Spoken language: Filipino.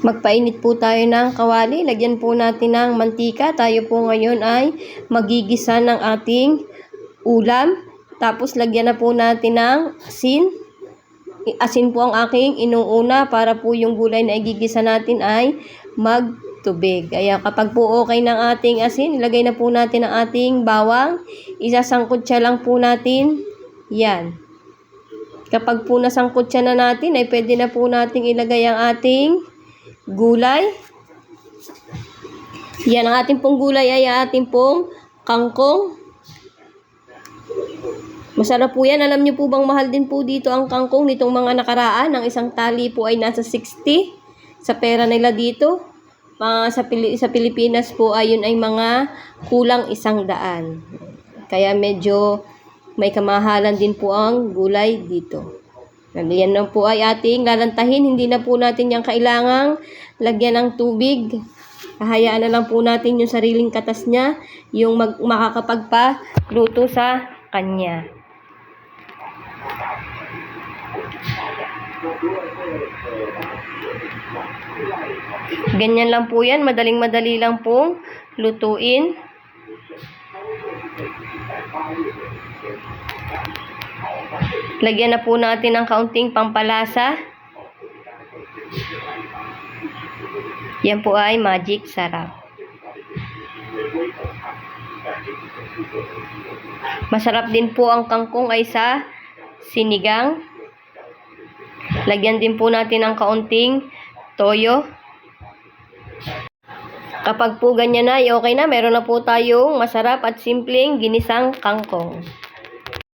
Magpainit po tayo ng kawali. Lagyan po natin ng mantika. Tayo po ngayon ay magigisa ng ating ulam. Tapos lagyan na po natin ng asin. Asin po ang aking inuuna para po yung gulay na igigisa natin ay magtubig. Kaya kapag po okay ng ating asin, ilagay na po natin ang ating bawang. Isasangkot siya lang po natin. Yan. Kapag po nasangkot siya na natin, ay pwede na po nating ilagay ang ating gulay. Yan, ang ating pong gulay ay ating pong kangkong. Masarap po yan. Alam niyo po bang mahal din po dito ang kangkong nitong mga nakaraan. Ang isang tali po ay nasa 60 sa pera nila dito. Mga sa, Pili- sa Pilipinas po ay yun ay mga kulang isang daan. Kaya medyo may kamahalan din po ang gulay dito. Yan lang po ay ating lalantahin. Hindi na po natin yung kailangang lagyan ng tubig. Kahayaan na lang po natin yung sariling katas niya, yung mag makakapagpa-luto sa kanya. Ganyan lang po yan. Madaling madali lang pong lutuin. Lagyan na po natin ng kaunting pampalasa. Yan po ay magic sarap. Masarap din po ang kangkong ay sa sinigang. Lagyan din po natin ng kaunting toyo. Kapag po ganyan na, ay okay na. Meron na po tayong masarap at simpleng ginisang kangkong.